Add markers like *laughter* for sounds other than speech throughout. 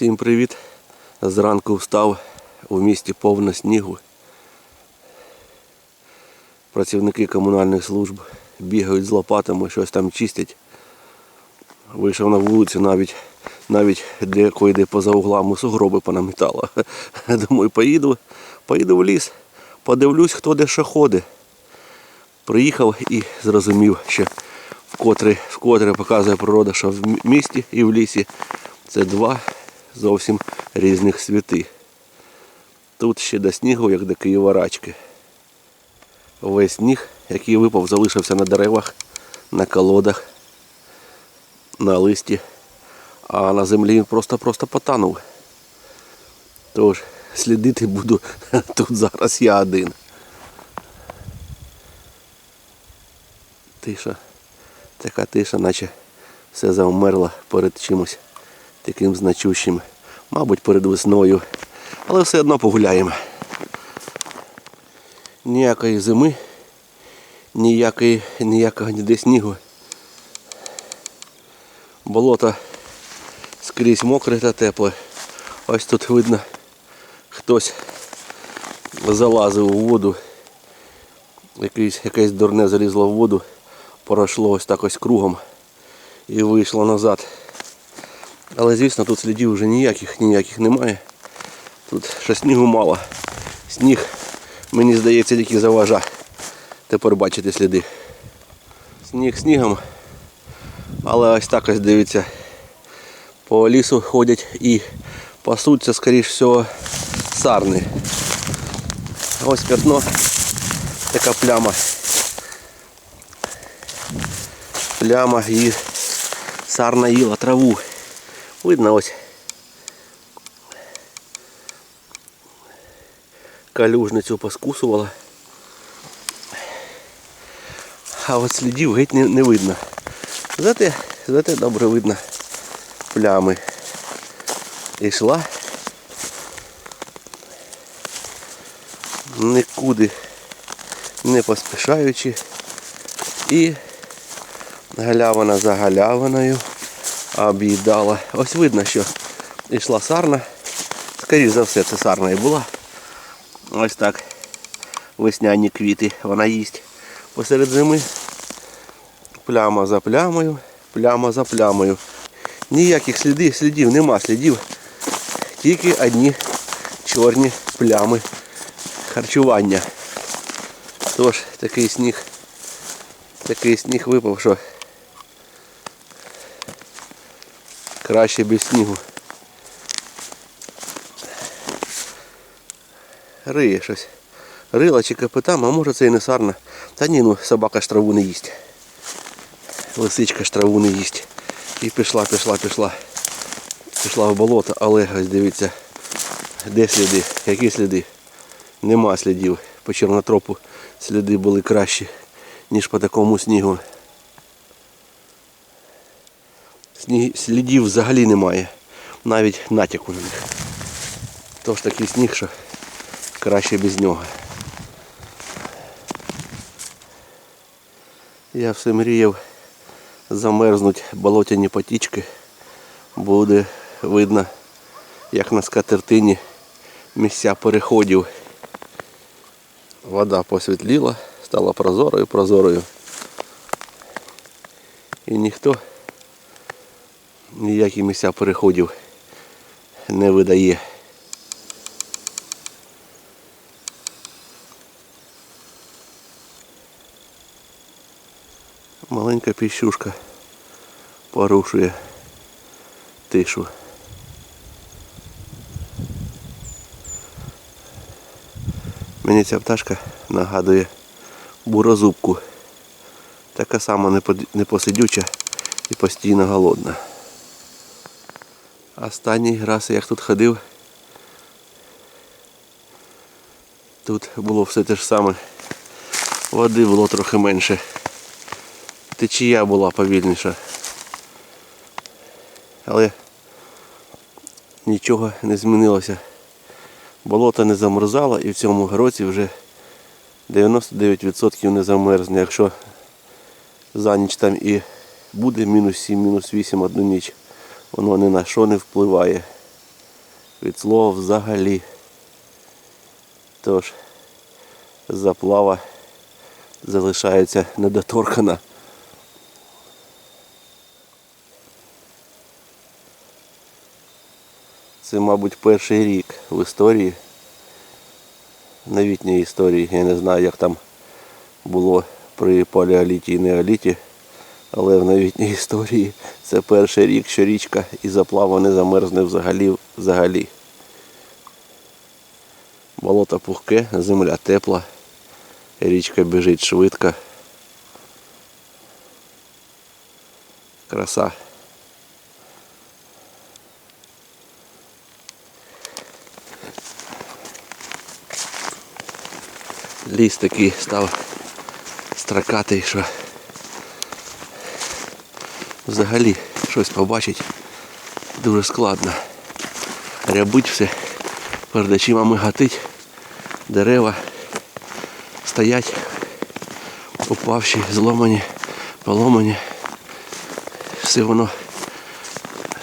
Всім привіт! Зранку встав у місті повно снігу. Працівники комунальних служб бігають з лопатами, щось там чистять. Вийшов на вулицю навіть, навіть де де поза углами сугроби понамітало. *laughs* Думаю, поїду, поїду в ліс, подивлюсь, хто де що ходить. Приїхав і зрозумів, що вкотре, вкотре показує природа, що в місті і в лісі це два зовсім різних світи. Тут ще до снігу, як до Києва-рачки. Весь сніг, який випав, залишився на деревах, на колодах, на листі, а на землі він просто-просто потанув. Тож слідити буду *laughs* тут зараз я один. Тиша. Така тиша, наче все завмерло перед чимось таким значущим. Мабуть, перед весною. Але все одно погуляємо. Ніякої зими, ніякої, ніякого ніде снігу. Болото скрізь мокре та тепле. Ось тут видно, хтось залазив у воду. Якесь, якесь дурне залізло в воду, пройшло ось так ось кругом і вийшло назад. Але звісно тут слідів вже ніяких, ніяких немає. Тут ще снігу мало. Сніг, мені здається, тільки заважа. Тепер бачите сліди. Сніг снігом. Але ось так ось дивіться. По лісу ходять і пасуться, скоріш всього, сарни. Ось пятно, така пляма. Пляма і сарна їла траву. Видно ось. Калюжницю поскусувала. А от слідів геть не, не видно. Зате, зате добре видно плями. Ішла. Нікуди не поспішаючи. І галявина за галявиною об'їдала. Ось видно, що йшла сарна. Скоріше за все, це сарна і була. Ось так. Весняні квіти вона їсть посеред зими. Пляма за плямою, пляма за плямою. Ніяких слідів, слідів, нема слідів. Тільки одні чорні плями харчування. Тож такий сніг, такий сніг випав, що краще без снігу. Риє щось. Рила чи капитам, а може це і не сарна. Та ні, ну собака ж траву не їсть. Лисичка ж траву не їсть. І пішла, пішла, пішла. Пішла в болото, але ось дивіться, де сліди, які сліди. Нема слідів. По чорнотропу сліди були кращі, ніж по такому снігу. Слідів взагалі немає. Навіть натяку на них. Тож такий сніг, що краще без нього. Я все мріяв замерзнуть болотяні потічки. Буде видно, як на скатертині місця переходів. Вода посвітліла, стала прозорою, прозорою. І ніхто ніякі місця переходів не видає. Маленька піщушка порушує тишу. Мені ця пташка нагадує бурозубку. Така сама непосидюча і постійно голодна. Останній раз як тут ходив, тут було все те ж саме. Води було трохи менше. Течія була повільніша. Але нічого не змінилося. Болото не замерзало і в цьому році вже 99% не замерзне. Якщо за ніч там і буде мінус 7, мінус 8 одну ніч, воно ні на що не впливає. від слова взагалі. Тож заплава залишається недоторкана. Це, мабуть, перший рік в історії, новітній історії. Я не знаю, як там було при палеоліті і неоліті, але в новітній історії це перший рік, що річка і заплава не замерзне взагалі. взагалі. Болото пухке, земля тепла, річка біжить швидко. Краса. Ліс такий став строкатий, що взагалі щось побачить дуже складно. Рябить все, перед очима мигатить, дерева стоять, упавші, зломані, поломані. Все воно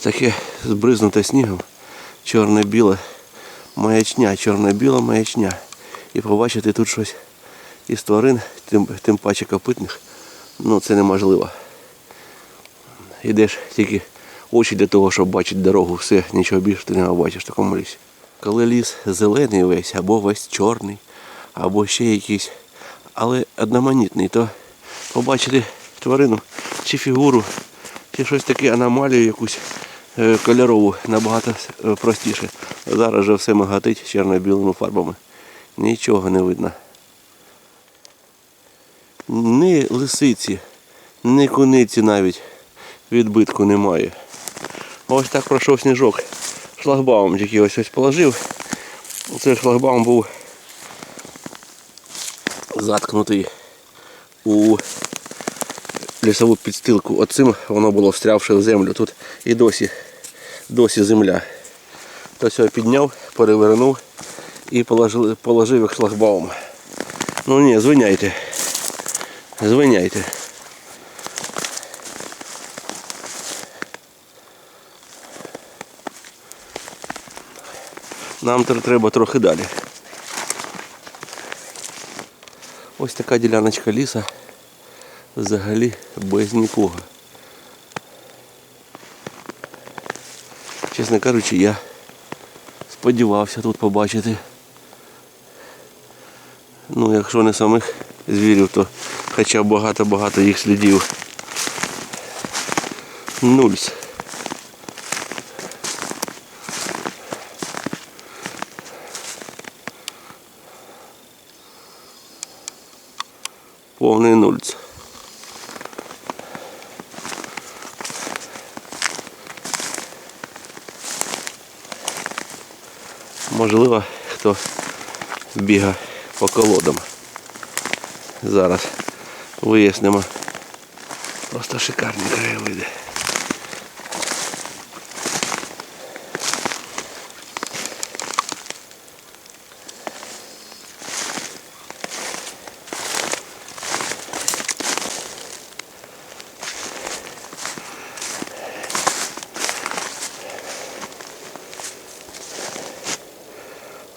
таке збризнуте снігом, чорне-біле, маячня, чорно-біла маячня. І побачити тут щось із тварин, тим, тим паче копитних, ну це неможливо. Йдеш тільки очі для того, щоб бачити дорогу, все, нічого більше ти не бачиш в такому лісі. Коли ліс зелений весь, або весь чорний, або ще якийсь, але одноманітний, то побачити тварину чи фігуру, чи щось таке аномалію якусь е, кольорову набагато е, простіше. Зараз же все мигатить чорно-білими фарбами. Нічого не видно. Ні лисиці, ні куниці навіть відбитку немає. Ось так пройшов сніжок. Шлагбаум тільки ось ось положив. Цей шлагбаум був заткнутий у лісову підстилку. Оцим воно було встрявши в землю. Тут і досі, досі земля. То все підняв, перевернув і положив, положив як шлагбаум. Ну ні, звиняйте. Звиняйте. Нам треба трохи далі. Ось така діляночка ліса взагалі без нікого. Чесно кажучи, я сподівався тут побачити. Ну, якщо не самих звірів, то хоча багато-багато їх слідів. Нульс. Повний нульц. Можливо, хто бігає по колодам. Зараз вияснимо. Просто шикарні краєвиди.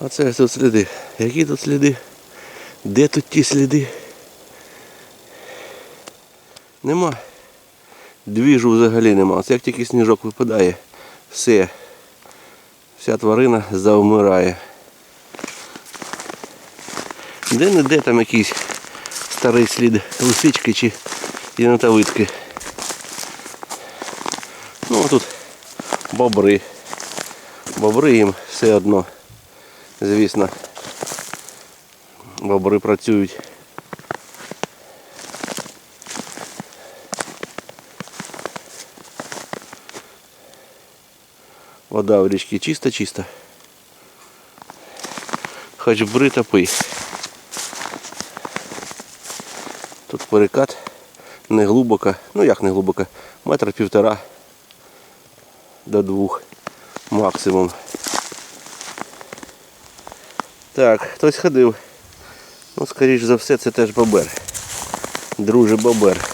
А це тут сліди. Які тут сліди? Де тут ті сліди? Нема. Двіжу взагалі нема. Оце як тільки сніжок випадає, все. Вся тварина завмирає. Де-не-де там якийсь старий слід лисички чи єнотовидки. Ну а тут бобри. Бобри їм все одно. Звісно, бобри працюють. Вода в річці чиста-чиста. Хоч бри та пий. Тут перекат не глибоко, ну як не глибоко, метр півтора до двох максимум. Так, хтось ходив. Ну, скоріш за все, це теж бобер. Друже бобер.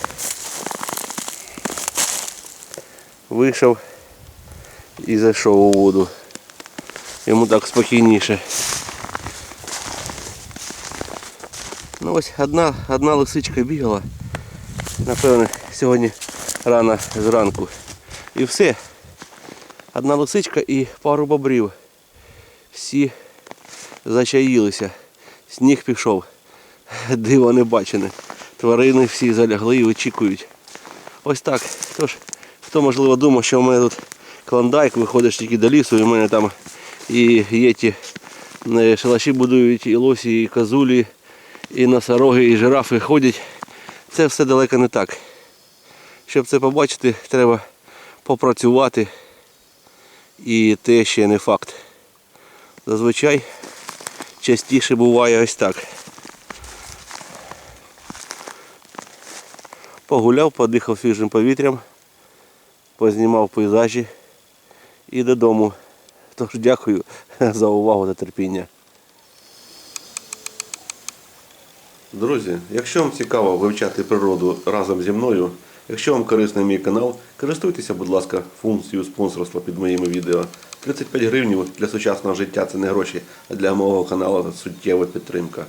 Вийшов і зайшов у воду. Йому так спокійніше. Ну ось одна, одна лисичка бігала. Напевне, сьогодні рано зранку. І все. Одна лисичка і пару бобрів. Всі зачаїлися. Сніг пішов. Диво не бачене. Тварини всі залягли і очікують. Ось так. Тож, хто можливо думав, що в мене тут клондайк, виходиш тільки до лісу, і в мене там і є ті е, шалаші будують, і лосі, і козулі, і носороги, і жирафи ходять. Це все далеко не так. Щоб це побачити, треба попрацювати. І те ще не факт. Зазвичай частіше буває ось так. Погуляв, подихав свіжим повітрям, познімав пейзажі і додому. Тож дякую *laughs* за увагу та терпіння. Друзі, якщо вам цікаво вивчати природу разом зі мною, якщо вам корисний мій канал, користуйтеся, будь ласка, функцією спонсорства під моїми відео. 35 гривень для сучасного життя це не гроші, а для мого каналу це суттєва підтримка.